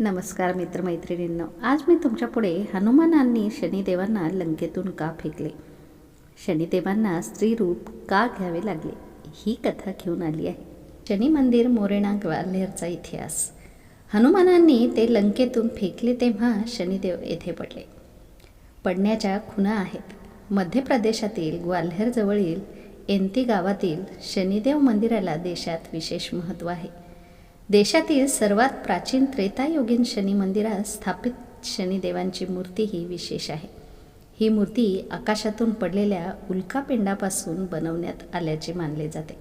नमस्कार मित्रमैत्रिणींनो आज मी तुमच्यापुढे हनुमानांनी शनिदेवांना लंकेतून का फेकले? शनिदेवांना स्त्रीरूप का घ्यावे लागले? ही कथा घेऊन आली आहे. शनी मंदिर मोरेणा ग्वाल्हेरचा इतिहास. हनुमानांनी ते लंकेतून फेकले तेव्हा शनिदेव येथे पडले. पडण्याच्या खुणा आहेत. मध्य प्रदेशातील ग्वाल्हेरजवळील एंती गावातील शनिदेव मंदिराला देशात विशेष महत्त्व आहे. देशातील सर्वात प्राचीन त्रेतायुगीन शनी मंदिरात स्थापित शनिदेवांची मूर्ती ही विशेष आहे. ही मूर्ती आकाशातून पडलेल्या उल्कापिंडापासून बनवण्यात आल्याचे मानले जाते.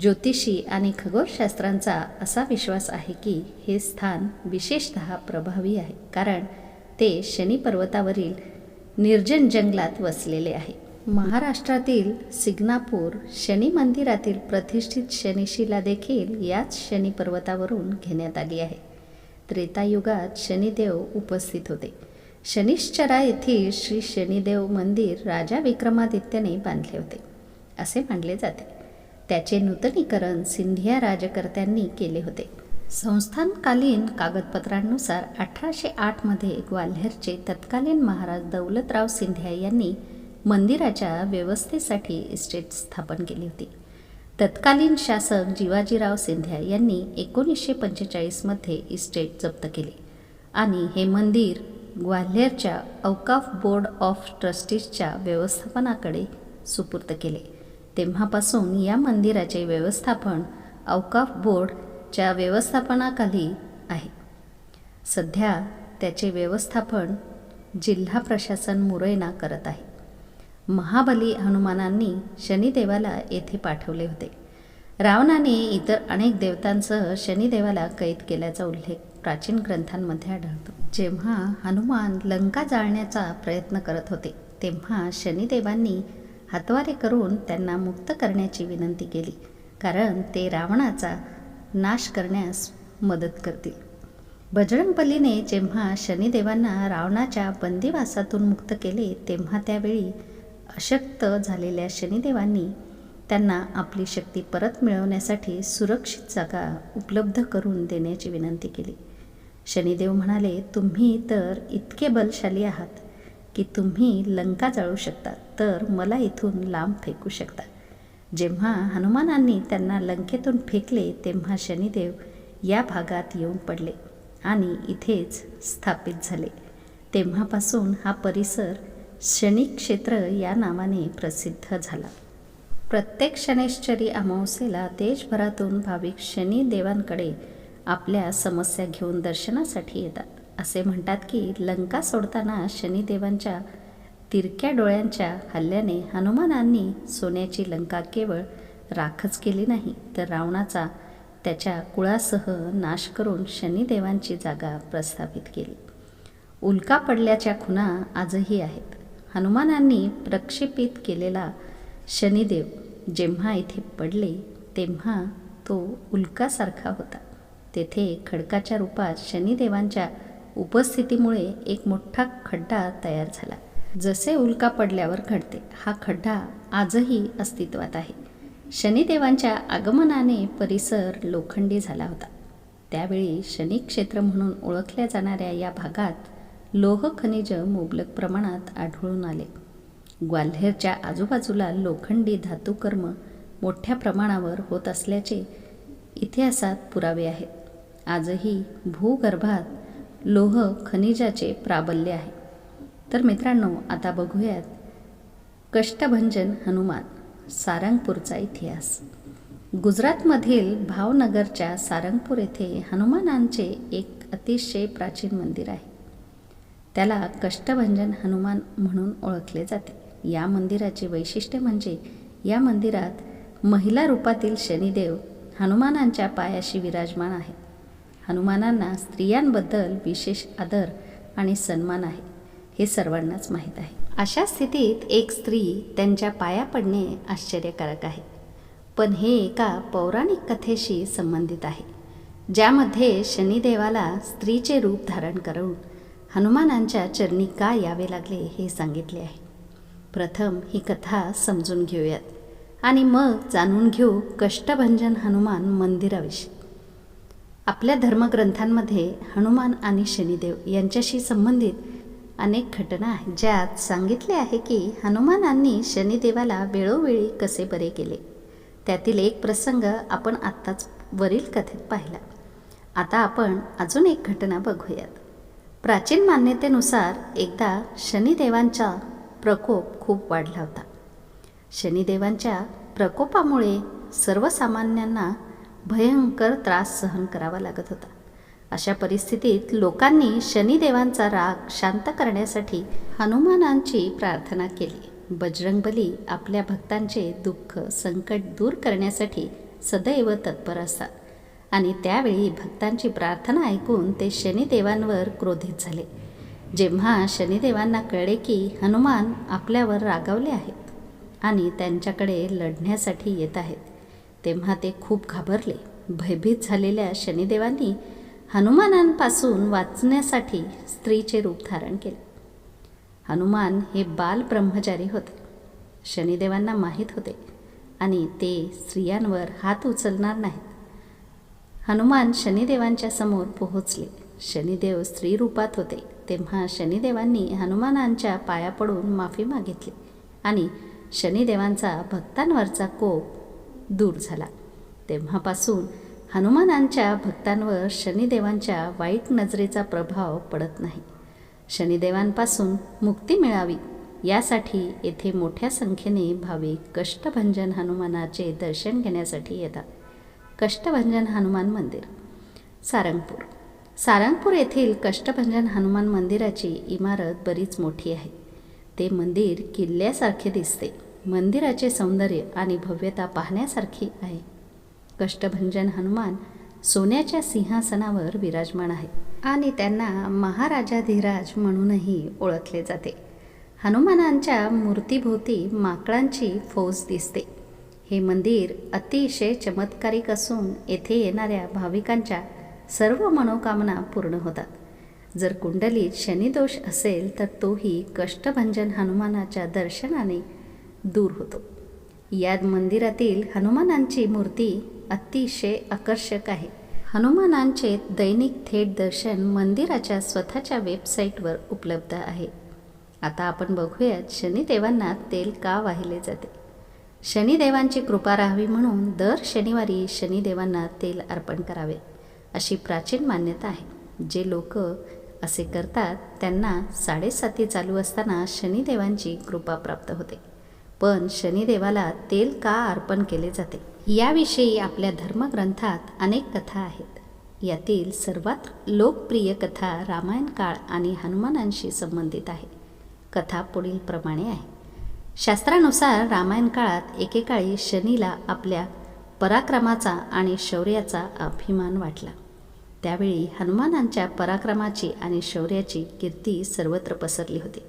ज्योतिषी आणि खगोलशास्त्रांचा असा विश्वास आहे की हे स्थान विशेषतः प्रभावी आहे कारण ते शनी पर्वतावरील निर्जन जंगलात वसलेले आहे. महाराष्ट्रातील सिग्नापूर शनी मंदिरातील प्रतिष्ठित शनिशिला देखील याच शनी पर्वतावरून घेण्यात आली आहे. त्रेतायुगात शनिदेव उपस्थित होते. शनिश्चरा येथील श्री शनिदेव मंदिर राजा विक्रमादित्याने बांधले होते. असे मानले जाते. त्याचे नूतनीकरण सिंधिया राजकर्त्यांनी केले होते. संस्थानकालीन कागदपत्रांनुसार अठराशे आठमध्ये ग्वाल्हेरचे तत्कालीन महाराज दौलतराव सिंधिया यांनी मंदिराच्या व्यवस्थेसाठी इस्टेट स्थापन केली होती. तत्कालीन शासक जिवाजीराव सिंधिया यांनी एकोणीसशे पंचेचाळीसमध्ये इस्टेट जप्त केले आणि हे मंदिर ग्वाल्हेरच्या औकाफ बोर्ड ऑफ ट्रस्टीजच्या व्यवस्थापनाकडे सुपूर्द केले. तेव्हापासून या मंदिराचे व्यवस्थापन अवकाफ बोर्डच्या व्यवस्थापनाखाली आहे. सध्या त्याचे व्यवस्थापन जिल्हा प्रशासन मुरैना करत आहे. महाबली हनुमानांनी शनिदेवाला येथे पाठवले होते. रावणाने इतर अनेक देवतांसह शनिदेवाला कैद केल्याचा उल्लेख प्राचीन ग्रंथांमध्ये आढळतो. जेव्हा हनुमान लंका जाळण्याचा प्रयत्न करत होते तेव्हा शनिदेवांनी हातवारे करून त्यांना मुक्त करण्याची विनंती केली कारण ते रावणाचा नाश करण्यास मदत करतील. बजरंगबलीने जेव्हा शनिदेवांना रावणाच्या बंदिवासातून मुक्त केले तेव्हा त्यावेळी अशक्त झालेल्या शनिदेवांनी त्यांना आपली शक्ती परत मिळवण्यासाठी सुरक्षित जागा उपलब्ध करून देण्याची विनंती केली. शनिदेव म्हणाले तुम्ही तर इतके बलशाली आहात की तुम्ही लंका जाळू शकता तर मला इथून लांब फेकू शकता. जेव्हा हनुमानांनी त्यांना लंकेतून फेकले तेव्हा शनिदेव या भागात येऊन पडले आणि इथेच स्थापित झाले. तेव्हापासून हा परिसर शनिक्षेत्र या नावाने प्रसिद्ध झाला. प्रत्येक शनेश्चरी अमावस्येला देशभरातून भाविक शनी देवांकडे आपल्या समस्या घेऊन दर्शनासाठी येतात. असे म्हणतात की लंका सोडताना शनिदेवांच्या तिरक्या डोळ्यांच्या हल्ल्याने हनुमानांनी सोन्याची लंका केवळ राखच केली नाही तर रावणाचा त्याच्या कुळासह नाश करून शनिदेवांची जागा प्रस्थापित केली. उल्का पडल्याच्या खुणा आजही आहेत. हनुमानांनी प्रक्षेपित केलेला शनिदेव जेव्हा इथे पडले तेव्हा तो उल्कासारखा होता. तेथे खडकाच्या रूपात शनिदेवांच्या उपस्थितीमुळे एक मोठा खड्डा तयार झाला. जसे उल्का पडल्यावर घडते हा खड्डा आजही अस्तित्वात आहे. शनिदेवांच्या आगमनाने परिसर लोखंडी झाला होता. त्यावेळी शनी क्षेत्र म्हणून ओळखल्या जाणाऱ्या या भागात लोह खनिज मुबलक प्रमाणात आढळून आले. ग्वाल्हेरच्या आजूबाजूला लोखंडी धातुकर्म मोठ्या प्रमाणावर होत असल्याचे इतिहासात पुरावे आहेत. आजही भूगर्भात लोह खनिजाचे प्राबल्य आहे. तर मित्रांनो आता बघूयात कष्टभंजन हनुमान सारंगपूरचा इतिहास. गुजरातमधील भावनगरच्या सारंगपूर येथे हनुमानांचे एक अतिशय प्राचीन मंदिर आहे. त्याला कष्टभंजन हनुमान म्हणून ओळखले जाते. या मंदिराचे वैशिष्ट्य म्हणजे या मंदिरात महिला रूपातील शनिदेव हनुमानांच्या पायाशी विराजमान आहे हनुमानांना स्त्रियांबद्दल विशेष आदर आणि सन्मान आहे हे सर्वांनाच माहीत आहे. अशा स्थितीत एक स्त्री त्यांच्या पाया पडणे आश्चर्यकारक आहे. पण हे एका पौराणिक कथेशी संबंधित आहे ज्यामध्ये शनिदेवाला स्त्रीचे रूप धारण करून हनुमानांच्या चरणी का यावे लागले हे सांगितले आहे. प्रथम ही कथा समजून घेऊयात आणि मग जाणून घेऊ कष्टभंजन हनुमान मंदिराविषयी. आपल्या धर्मग्रंथांमध्ये हनुमान आणि शनिदेव यांच्याशी संबंधित अनेक घटना आहेत. ज्यात सांगितले आहे की हनुमानांनी शनिदेवाला वेळोवेळी कसे बरे केले. त्यातील एक प्रसंग आपण आत्ताच वरील कथेत पाहिला. आता आपण अजून एक घटना बघूयात. प्राचीन मान्यतेनुसार एकदा शनिदेवांचा प्रकोप खूप वाढला होता. शनिदेवांच्या प्रकोपामुळे सर्वसामान्यांना भयंकर त्रास सहन करावा लागत होता. अशा परिस्थितीत लोकांनी शनिदेवांचा राग शांत करण्यासाठी हनुमानांची प्रार्थना केली. बजरंगबली आपल्या भक्तांचे दुःख संकट दूर करण्यासाठी सदैव तत्पर असतात. आणि त्यावेळी भक्तांची प्रार्थना ऐकून ते शनिदेवांवर क्रोधित झाले. जेव्हा शनिदेवांना कळले की हनुमान आपल्यावर रागावले आहेत आणि त्यांच्याकडे लढण्यासाठी येत आहेत तेव्हा ते खूप घाबरले. भयभीत झालेल्या शनिदेवांनी हनुमानांपासून वाचण्यासाठी स्त्रीचे रूप धारण केले. हनुमान हे बाल ब्रह्मचारी होते. शनिदेवांना माहीत होते आणि ते स्त्रियांवर हात उचलणार नाहीत. हनुमान शनिदेवांच्या समोर पोहोचले. शनिदेव स्त्री रूपात होते. तेव्हा शनिदेवांनी हनुमानांच्या पाया पडून माफी मागितली आणि शनिदेवांचा भक्तांवरचा कोप दूर झाला. तेव्हापासून हनुमानांच्या भक्तांवर शनिदेवांच्या वाईट नजरेचा प्रभाव पडत नाही. शनिदेवांपासून मुक्ती मिळावी यासाठी येथे मोठ्या संख्येने भाविक कष्टभंजन हनुमानाचे दर्शन घेण्यासाठी येतात. कष्टभंजन हनुमान मंदिर सारंगपूर. सारंगपूर येथील कष्टभंजन हनुमान मंदिराची इमारत बरीच मोठी आहे. ते मंदिर किल्ल्यासारखे दिसते. मंदिराचे सौंदर्य आणि भव्यता पाहण्यासारखी आहे. कष्टभंजन हनुमान सोन्याच्या सिंहासनावर विराजमान आहे आणि त्यांना महाराजाधिराज म्हणूनही ओळखले जाते. हनुमानांच्या मूर्तीभोवती माकडांची फौज दिसते. हे मंदिर अतिशय चमत्कारिक असून येथे येणाऱ्या भाविकांच्या सर्व मनोकामना पूर्ण होतात. जर कुंडलीत शनिदोष असेल तर तोही कष्टभंजन हनुमानाच्या दर्शनाने दूर होतो. या मंदिरातील हनुमानांची मूर्ती अतिशय आकर्षक आहे. हनुमानांचे दैनिक थेट दर्शन मंदिराच्या स्वतःच्या वेबसाईटवर उपलब्ध आहे. आता आपण बघूयात शनिदेवांना तेल का वाहिले जाते. शनिदेवांची कृपा राहावी म्हणून दर शनिवारी शनिदेवांना तेल अर्पण करावे अशी प्राचीन मान्यता आहे. जे लोक असे करतात त्यांना साडेसाती चालू असताना शनिदेवांची कृपा प्राप्त होते. पण शनिदेवाला तेल का अर्पण केले जाते? याविषयी आपल्या धर्मग्रंथात अनेक कथा आहेत. यातील सर्वात लोकप्रिय कथा रामायण काळ आणि हनुमानांशी संबंधित आहे. कथा पुढील प्रमाणे आहे. शास्त्रानुसार रामायण काळात एकेकाळी शनीला आपल्या पराक्रमाचा आणि शौर्याचा अभिमान वाटला. त्यावेळी हनुमानांच्या पराक्रमाची आणि शौर्याची कीर्ती सर्वत्र पसरली होती.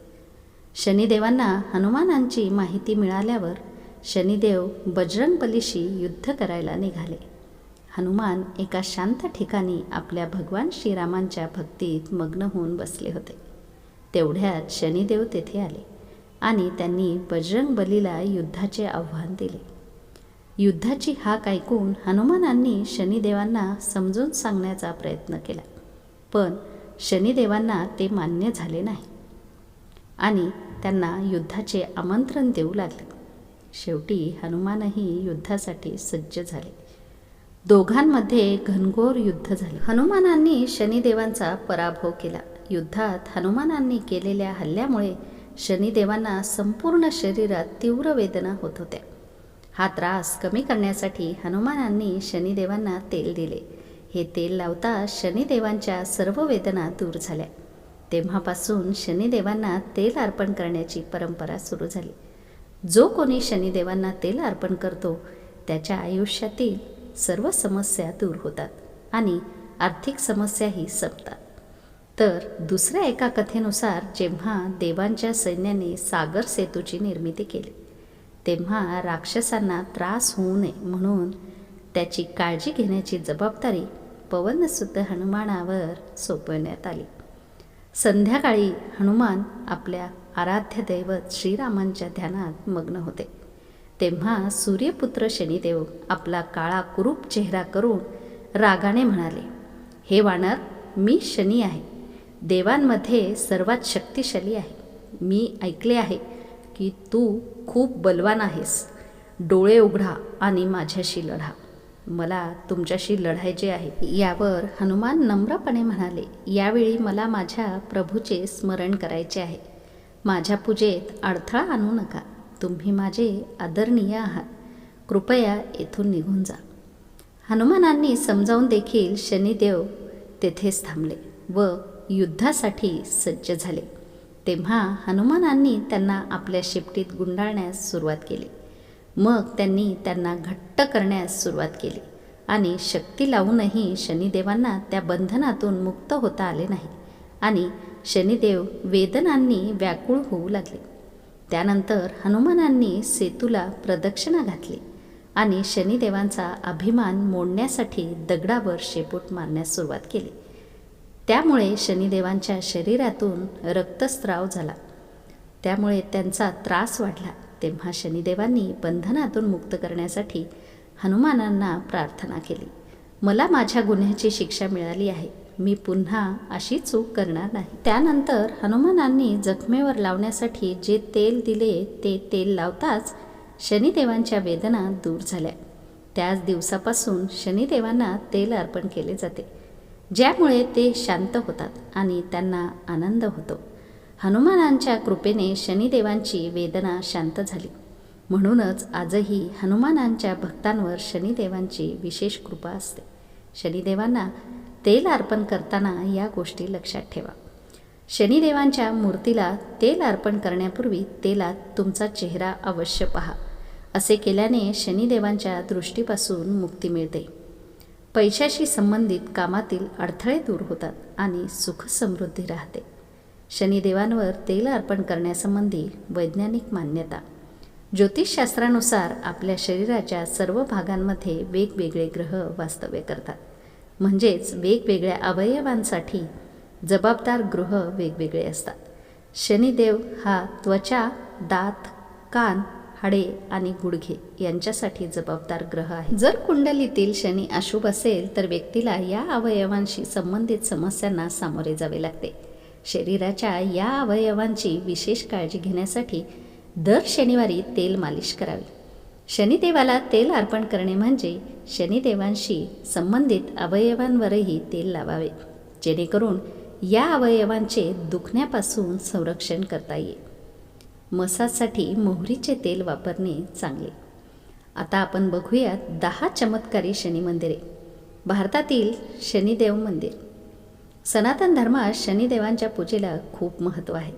शनिदेवांना हनुमानांची माहिती मिळाल्यावर शनिदेव बजरंगबलीशी युद्ध करायला निघाले. हनुमान एका शांत ठिकाणी आपल्या भगवान श्रीरामांच्या भक्तीत मग्न होऊन बसले होते. तेवढ्यात शनिदेव तेथे आले. आणि त्यांनी बजरंगबलीला युद्धाचे आव्हान दिले. युद्धाची हाक ऐकून हनुमानांनी शनिदेवांना समजून सांगण्याचा प्रयत्न केला. पण शनिदेवांना ते मान्य झाले नाही. आणि त्यांना युद्धाचे आमंत्रण देऊ लागले. शेवटी हनुमानही युद्धासाठी सज्ज झाले. दोघांमध्ये घनघोर युद्ध झाले. हनुमानांनी शनिदेवांचा पराभव केला. युद्धात हनुमानांनी केलेल्या हल्ल्यामुळे शनिदेवांना संपूर्ण शरीरात तीव्र वेदना होत होत्या. हा त्रास कमी करण्यासाठी हनुमानांनी शनिदेवांना तेल दिले. हे तेल लावता शनिदेवांच्या सर्व वेदना दूर झाल्या. तेव्हापासून शनिदेवांना तेल अर्पण करण्याची परंपरा सुरू झाली. जो कोणी शनिदेवांना तेल अर्पण करतो त्याच्या आयुष्यातील सर्व समस्या दूर होतात आणि आर्थिक समस्याही संपतात. तर दुसऱ्या एका कथेनुसार जेव्हा देवांच्या सैन्याने सागर सेतूची निर्मिती केली तेव्हा राक्षसांना त्रास होऊ नये म्हणून त्याची काळजी घेण्याची जबाबदारी पवनसुद्ध हनुमानावर सोपवण्यात आली. संध्याकाळी हनुमान आपल्या आराध्य दैवत श्रीरामांच्या ध्यानात मग्न होते. तेव्हा सूर्यपुत्र शनिदेव आपला काळा कुरूप चेहरा करून रागाने म्हणाले हे वानर मी शनी आहे. देवांमध्ये सर्वात शक्तिशाली आहे. मी ऐकले आहे की तू खूप बलवान आहेस. डोळे उघडा आणि माझ्याशी लढा. मला तुमच्याशी लढायचे आहे. यावर हनुमान नम्रपणे म्हणाले यावेळी मला माझ्या प्रभूचे स्मरण करायचे आहे. माझ्या पूजेत अडथळा आणू नका. तुम्ही माझे आदरणीय आहात. कृपया येथून निघून जा. हनुमानांनी समजावून देखील शनिदेव तेथेच थांबले व युद्धासाठी सज्ज झाले. तेव्हा हनुमानांनी त्यांना आपल्या शेपटीत गुंडाळण्यास सुरुवात केली. मग त्यांनी त्यांना घट्ट करण्यास सुरुवात केली आणि शक्ती लावूनही शनिदेवांना त्या बंधनातून मुक्त होता आले नाही आणि शनिदेव वेदनांनी व्याकुळ होऊ लागले. त्यानंतर हनुमानांनी सेतूला प्रदक्षिणा घातली आणि शनिदेवांचा अभिमान मोडण्यासाठी दगडावर शेपूट मारण्यास सुरुवात केली. त्यामुळे शनिदेवांच्या शरीरातून रक्तस्राव झाला. त्यामुळे त्यांचा त्रास वाढला. तेव्हा शनिदेवांनी बंधनातून मुक्त करण्यासाठी हनुमानांना प्रार्थना केली. मला माझ्या गुन्ह्याची शिक्षा मिळाली आहे. मी पुन्हा अशी चूक करणार नाही. त्यानंतर हनुमानांनी जखमेवर लावण्यासाठी जे तेल दिले ते तेल लावताच शनिदेवांच्या वेदना दूर झाल्या. त्याच दिवसापासून शनिदेवांना तेल अर्पण केले जाते. ज्यामुळे ते शांत होतात आणि त्यांना आनंद होतो. हनुमानांच्या कृपेने शनिदेवांची वेदना शांत झाली. म्हणूनच आजही हनुमानांच्या भक्तांवर शनिदेवांची विशेष कृपा असते. शनिदेवांना तेल अर्पण करताना या गोष्टी लक्षात ठेवा. शनिदेवांच्या मूर्तीला तेल अर्पण करण्यापूर्वी तेलात तुमचा चेहरा अवश्य पहा. असे केल्याने शनिदेवांच्या दृष्टीपासून मुक्ती मिळते. पैशाशी संबंधित कामातील अडथळे दूर होतात आणि सुख समृद्धी राहते. शनिदेवांवर तेल अर्पण करण्यासंबंधी वैज्ञानिक मान्यता. ज्योतिषशास्त्रानुसार आपल्या शरीराच्या सर्व भागांमध्ये वेगवेगळे ग्रह वास्तव्य करतात. म्हणजेच वेगवेगळ्या अवयवांसाठी जबाबदार ग्रह वेगवेगळे असतात. शनिदेव हा त्वचा दात कान हाडे आणि गुडघे यांच्यासाठी जबाबदार ग्रह आहे. जर कुंडलीतील शनी अशुभ असेल तर व्यक्तीला या अवयवांशी संबंधित समस्यांना सामोरे जावे लागते. शरीराच्या या अवयवांची विशेष काळजी घेण्यासाठी दर शनिवारी तेल मालिश करावी. शनिदेवाला तेल अर्पण करणे म्हणजे शनिदेवांशी संबंधित अवयवांवरही तेल लावावे जेणेकरून या अवयवांचे दुखण्यापासून संरक्षण करता येईल. मसाजसाठी मोहरीचे तेल वापरणे चांगले. आता आपण बघूयात दहा चमत्कारी शनी मंदिरे. भारतातील शनिदेव मंदिर. सनातन धर्मात शनिदेवांच्या पूजेला खूप महत्त्व आहे.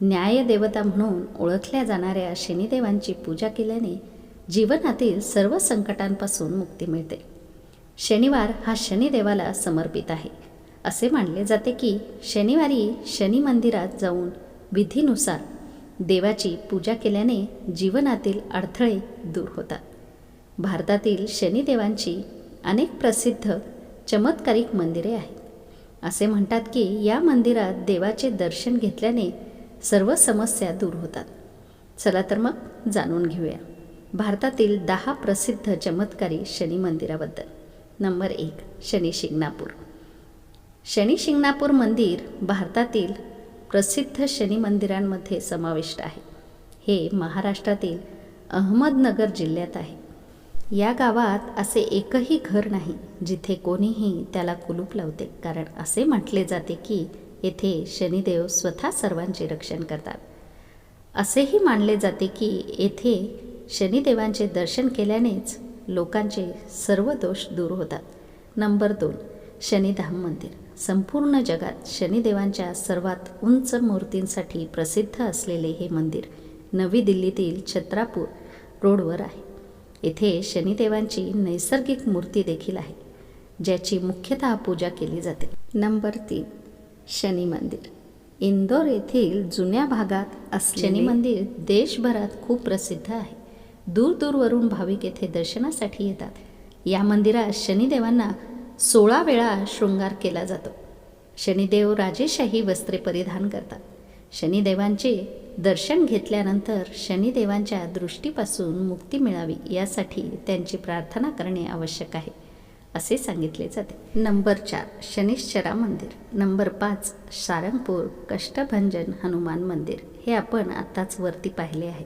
न्यायदेवता म्हणून ओळखल्या जाणाऱ्या शनिदेवांची पूजा केल्याने जीवनातील सर्व संकटांपासून मुक्ती मिळते. शनिवार हा शनिदेवाला समर्पित आहे. असे मानले जाते की शनिवारी शनी मंदिरात जाऊन विधीनुसार देवाची पूजा केल्याने जीवनातील अडथळे दूर होतात. भारतातील शनिदेवांची अनेक प्रसिद्ध चमत्कारिक मंदिरे आहेत. असे म्हणतात की या मंदिरात देवाचे दर्शन घेतल्याने सर्व समस्या दूर होतात. चला तर मग जाणून घेऊया. भारतातील दहा प्रसिद्ध चमत्कारी शनी मंदिराबद्दल. नंबर एक शनी शिंगणापूर. शनी शिंगणापूर मंदिर भारतातील प्रसिद्ध शनी मंदिरांमध्ये समाविष्ट आहे. हे महाराष्ट्रातील अहमदनगर जिल्ह्यात आहे. या गावात असे एकही घर नाही जिथे कोणीही त्याला कुलूप लावते. कारण असे म्हटले जाते की येथे शनिदेव स्वतः सर्वांचे रक्षण करतात. असेही मानले जाते की येथे शनिदेवांचे दर्शन केल्यानेच लोकांचे सर्व दोष दूर होतात. नंबर दोन शनिधाम मंदिर. संपूर्ण जगात शनिदेवांच्या सर्वात उंच मूर्तींसाठी प्रसिद्ध असलेले हे मंदिर नवी दिल्लीतील छत्रापूर रोडवर आहे. येथे शनिदेवांची नैसर्गिक मूर्ती देखील आहे ज्याची मुख्यतः पूजा केली जाते. नंबर तीन शनी मंदिर. इंदोर येथील जुन्या भागात अस शनी मंदिर देशभरात खूप प्रसिद्ध आहे. दूरदूरवरून भाविक येथे दर्शनासाठी येतात. या मंदिरात शनिदेवांना सोळा वेळा शृंगार केला जातो. शनिदेव राजेशाही वस्त्रे परिधान करतात. शनिदेवांचे दर्शन घेतल्यानंतर शनिदेवांच्या दृष्टीपासून मुक्ती मिळावी यासाठी त्यांची प्रार्थना करणे आवश्यक आहे असे सांगितले जाते. नंबर चार शनिश्चरा मंदिर. नंबर पाच सारंगपूर कष्टभंजन हनुमान मंदिर. हे आपण आत्ताच वरती पाहिले आहे.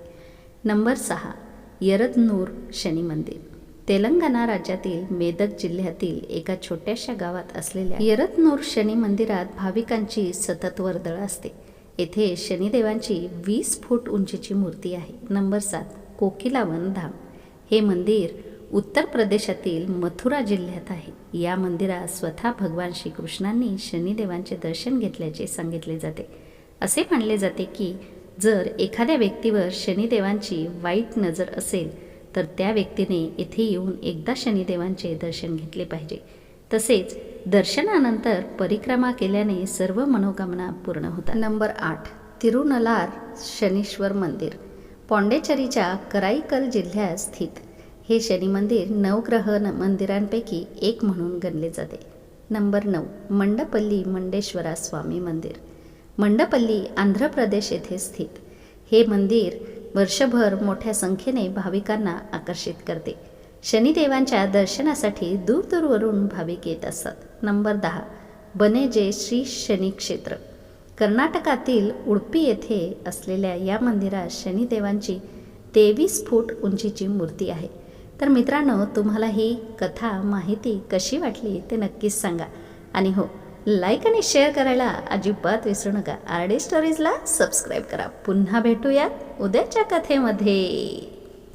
नंबर सहा यरदनूर शनी मंदिर. तेलंगणा राज्यातील मेदक जिल्ह्यातील एका छोट्याशा गावात असलेल्या यरतनूर शनी मंदिरात भाविकांची सतत वर्दळ असते. येथे शनिदेवांची वीस फूट उंचीची मूर्ती आहे. नंबर सात कोकिलावन धाम. हे मंदिर उत्तर प्रदेशातील मथुरा जिल्ह्यात आहे. या मंदिरात स्वतः भगवान श्रीकृष्णांनी शनिदेवांचे दर्शन घेतल्याचे सांगितले जाते. असे मानले जाते की जर एखाद्या व्यक्तीवर शनिदेवांची वाईट नजर असेल तर त्या व्यक्तीने येथे येऊन एकदा शनिदेवांचे दर्शन घेतले पाहिजे. तसेच दर्शनानंतर परिक्रमा केल्याने सर्व मनोकामना पूर्ण होतात. नंबर आठ तिरुनलार शनीश्वर मंदिर. पॉंडेचरीच्या कराईकल जिल्ह्यात स्थित. हे शनी मंदिर नवग्रह न- मंदिरांपैकी एक म्हणून गणले जाते. नंबर नऊ मंडपल्ली मंडेश्वरा स्वामी मंदिर. मंडपल्ली आंध्र प्रदेश येथे स्थित. हे मंदिर वर्षभर मोठ्या संख्येने भाविकांना आकर्षित करते. शनिदेवांच्या दर्शनासाठी दूरदूरवरून भाविक येत असतात. नंबर दहा बनेजे श्री शनी क्षेत्र. कर्नाटकातील उडपी येथे असलेल्या या मंदिरात शनिदेवांची तेवीस फूट उंचीची मूर्ती आहे. तर मित्रांनो तुम्हाला ही कथा माहिती कशी वाटली ते नक्कीच सांगा. आणि हो लाईक आणि शेअर करायला अजिबात विसरू नका. आर डी स्टोरीजला सबस्क्राईब करा. पुन्हा भेटूयात उद्याच्या कथेमध्ये.